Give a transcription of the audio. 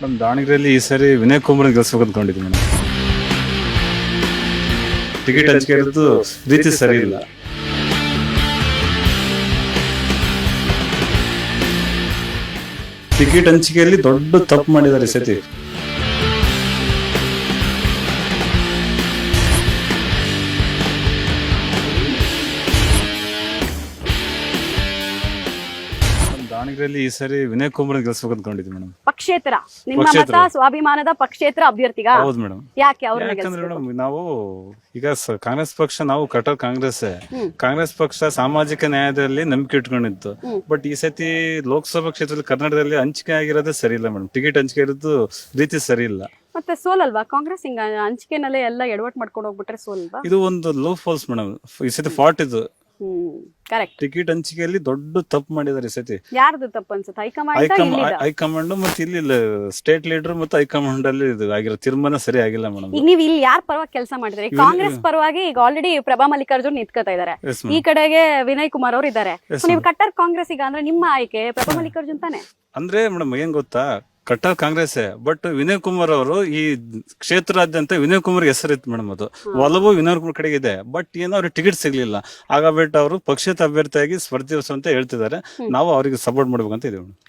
ನಮ್ಮ ದಾವಣಗೆರೆಯಲ್ಲಿ ಈ ಸರಿ ವಿನಯ್ ಕುಮಾರ್ ಗೆಲ್ಸ್ಬೇಕು ಅಂದ್ಕೊಂಡಿದ್ವಿ ಮೇಡಮ್ ಟಿಕೆಟ್ ಹಂಚಿಕೆ ಇರೋದು ರೀತಿ ಸರಿ ಇಲ್ಲ ಟಿಕೆಟ್ ಹಂಚಿಕೆಯಲ್ಲಿ ದೊಡ್ಡ ತಪ್ಪು ಮಾಡಿದ್ದಾರೆ ಈ ಸತಿ. ದಾವಣಗೆರೆಯಲ್ಲಿ ಈ ಸರಿ ವಿನಯ್ ಕುಮಾರ್ ಗೆಲ್ಸ್ಬೇಕು ಅಂದ್ಕೊಂಡಿದ್ವಿ ಮೇಡಮ್. ಪಕ್ಷೇತರ. ನಿಮ್ಮ ಮತ ಸ್ವಾಭಿಮಾನದ ಪಕ್ಷೇತರ ಅಭ್ಯರ್ಥಿಗ? ಹೌದು ಮೇಡಮ್. ಯಾಕೆ ಅವರು ಯಾಕಂದ್ರೆ? ಮೇಡಮ್ ನಾವು ಈಗ ಸ- ಕಾಂಗ್ರೆಸ್ ಪಕ್ಷ ನಾವು ಕಟ್ಟೋ ಕಾಂಗ್ರೆಸ್ ಕಾಂಗ್ರೆಸ್ ಪಕ್ಷ ಸಾಮಾಜಿಕ ನ್ಯಾಯದಲ್ಲಿ ನಂಬಿಕೆ ಇಟ್ಕೊಂಡಿತ್ತು. ಬಟ್ ಈ ಸತಿ ಲೋಕಸಭಾ ಕ್ಷೇತ್ರದಲ್ಲಿ ಕರ್ನಾಟಕದಲ್ಲಿ ಹಂಚಿಕೆ ಆಗಿರೋದೇ ಸರಿ ಇಲ್ಲ ಮೇಡಮ್. ಟಿಕೆಟ್ ಹಂಚಿಕೆ ಇರೋದು ರೀತಿ ಸರಿ ಇಲ್ಲ ಮತ್ತೆ ಸೋಲಲ್ವಾ? ಕಾಂಗ್ರೆಸ್ ಹಿಂಗ ಹಂಚಿಕೆನಲ್ಲೇ ಎಲ್ಲ ಎಡವಟ್ ಮಾಡ್ಕೊಂಡು ಹೋಗ್ಬಿಟ್ರೆ ಸೋಲ್ವಾ ಇದು ಒಂದು ಲೋ ಫಾಲ್ಸ್ ಮೇಡಮ್. ಈ ಸತಿ ಫಾರ್ಟ್ ಇದು. ಹ್ಮ್. ಕರೆಕ್ಟ್ ಟಿಕೆಟ್ ಹಂಚಿಕೆಯಲ್ಲಿ ದೊಡ್ಡ ತಪ್ಪು ಮಾಡಿದ್ದಾರೆ ಈ ಸತಿ. ಯಾರ್ದು ತಪ್ಪು ಅನ್ಸುತ್ತೆ? ಹೈಕಮಾಂಡ್ ಹೈಕಮಾಂಡ್ ಹೈಕಮಾಂಡ್ ಮತ್ತೆ ಇಲ್ಲಿ ಸ್ಟೇಟ್ ಲೀಡರ್ ಮತ್ತೆ ಹೈಕಮಾಂಡ್ ಅಲ್ಲಿ ಇದು ಆಗಿರೋ ತೀರ್ಮಾನ ಸರಿ ಆಗಿಲ್ಲ ಮೇಡಮ್. ಈಗ ನೀವು ಇಲ್ಲಿ ಯಾರ ಪರವಾಗಿ ಕೆಲಸ ಮಾಡಿದ್ರೆ? ಕಾಂಗ್ರೆಸ್ ಪರವಾಗಿ ಈಗ ಆಲ್ರೆಡಿ ಪ್ರಭಾ ಮಲ್ಲಿಕಾರ್ಜುನ್ ನಿಂತ್ಕೋತಾ ಇದಾರೆ. ಈ ಕಡೆಗೆ ವಿನಯ್ ಕುಮಾರ್ ಅವರು ಇದ್ದಾರೆ. ನೀವು ಕಟ್ಟರ್ ಕಾಂಗ್ರೆಸ್ ಈಗ ಅಂದ್ರೆ ನಿಮ್ಮ ಆಯ್ಕೆ ಪ್ರಭಾ ಮಲ್ಲಿಕಾರ್ಜುನ್ ತಾನೆ? ಅಂದ್ರೆ ಮೇಡಮ್ ಏನ್ ಗೊತ್ತಾ? ಕಟ್ಟರ್ ಕಾಂಗ್ರೆಸ್ ಬಟ್ ವಿನಯ್ ಕುಮಾರ್ ಅವರು ಈ ಕ್ಷೇತ್ರಾದ್ಯಂತ ವಿನಯ್ ಕುಮಾರ್ ಹೆಸರಿತ್ತು ಮೇಡಮ್ ಅದು. ಒಲವು ವಿನಯ್ ಕುಮಾರ್ ಕಡೆಗೆ ಇದೆ ಬಟ್ ಏನೋ ಅವ್ರಿಗೆ ಟಿಕೆಟ್ ಸಿಗ್ಲಿಲ್ಲ. ಆಗಬಿಟ್ಟು ಅವರು ಪಕ್ಷೇತರ ಅಭ್ಯರ್ಥಿಯಾಗಿ ಸ್ಪರ್ಧಿಸುವಂತ ಹೇಳ್ತಿದ್ದಾರೆ. ನಾವು ಅವರಿಗೆ ಸಪೋರ್ಟ್ ಮಾಡ್ಬೇಕಂತ ಇದೀವಿ